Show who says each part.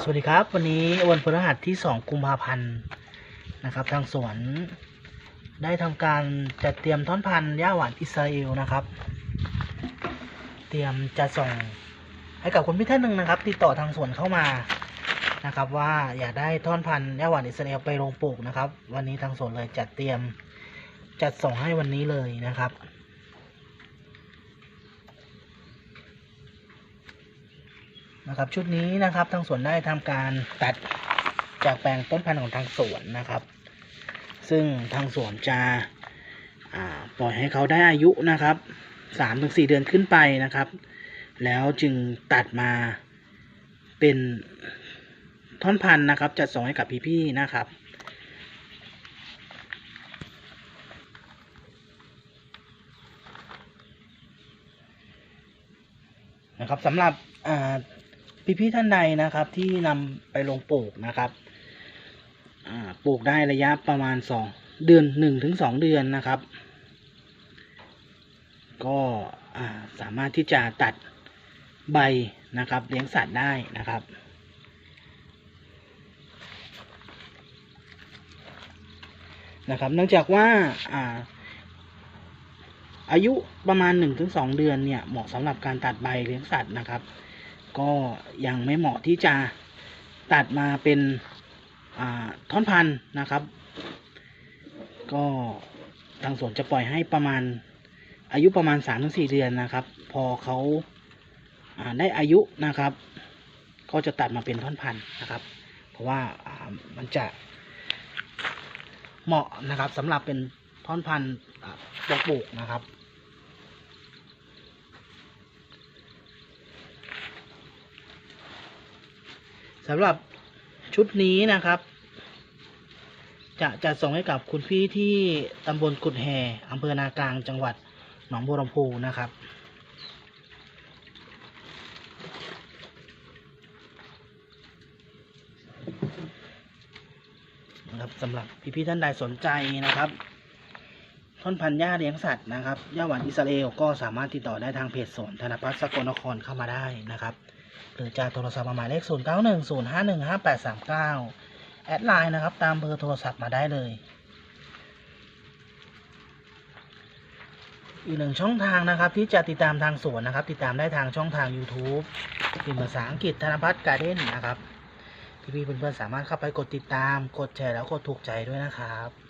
Speaker 1: สวัสดีครับ วันนี้วันพฤหัสที่ 2 กุมภาพันธ์นะครับ ทางสวนได้ทำการจัดเตรียมท่อนพันธุ์หญ้าหวานอิสราเอลนะครับ เตรียมจะส่งให้กับคนพิท่านหนึ่งนะครับ ติดต่อทางสวนเข้ามานะครับ ว่าอยากได้ท่อนพันธุ์หญ้าหวานอิสราเอลไปลงปลูกนะครับ วันนี้ทางสวนเลยจัดเตรียมจัดส่งให้วันนี้เลยนะครับ นะครับ ชุดนี้นะครับทางสวนได้ทำการตัดจากแปลงต้นพันธุ์ของทางสวนนะครับ ซึ่งทางสวนจะปล่อยให้เขาได้อายุนะครับสามถึงสี่เดือนขึ้นไปนะครับ แล้วจึงตัดมาเป็นท่อนพันธุ์นะครับ จัดส่งให้กับพี่ๆนะครับนะครับสำหรับอ่า พี่ๆท่านใดนะครับ ที่นำไปลงปลูกนะครับปลูกได้ระยะประมาณสองเดือนหนึ่งถึงสองเดือนนะครับ ก็สามารถที่จะตัดใบนะครับ เลี้ยงสัตว์ได้นะครับนะครับ เนื่องจากว่าอ่าอายุประมาณ 1-2 เดือนเนี่ยเหมาะสำหรับการตัดใบเลี้ยงสัตว์นะครับ ก็ยังไม่เหมาะที่จะตัดมาเป็นท่อนพันธุ์นะครับ ก็ทางสวนจะปล่อยให้ประมาณอายุประมาณ3-4เดือนนะครับ พอเขาาได้อายุนะครับ ก็จะตัดมาเป็นท่อนพันธุ์นะครับ เพราะว่าามันจะเหมาะนะครับสำหรับเป็นท่อนพันธุ์ปลูกนะครับ สำหรับชุดนี้นะครับ จะจะส่งให้กับคุณพี่ที่ตำบลกุดแห่อำเภอนากลางจังหวัดหนองบัวลำพูนะครับครับสำหรับพี่ๆท่านใดสนใจนะครับ ท่อนพันธุ์หญ้าเลี้ยงสัตว์นะครับหญ้าหวานอิสราเอลก็สามารถติดต่อได้ทางเพจสวนธนพัฒน์สกลนครเข้ามาได้นะครับ หรือจะโทรศัพท์มาหมายเลข 0 9 1 0 5 1 5 8 3 9 แอดไลน์นะครับ ตามเบอร์โทรศัพท์มาได้เลย อีกหนึ่งช่องทางนะครับ ที่จะติดตามทางสวนนะครับ ติดตามได้ทางช่องทาง YouTube พิมพ์ภาษาอังกฤษธนพัฒน์การ์เด้นนะครับพี่ๆเพื่อนๆสามารถเข้าไปกดติดตาม กดแชร์แล้วกดถูกใจด้วยนะครับ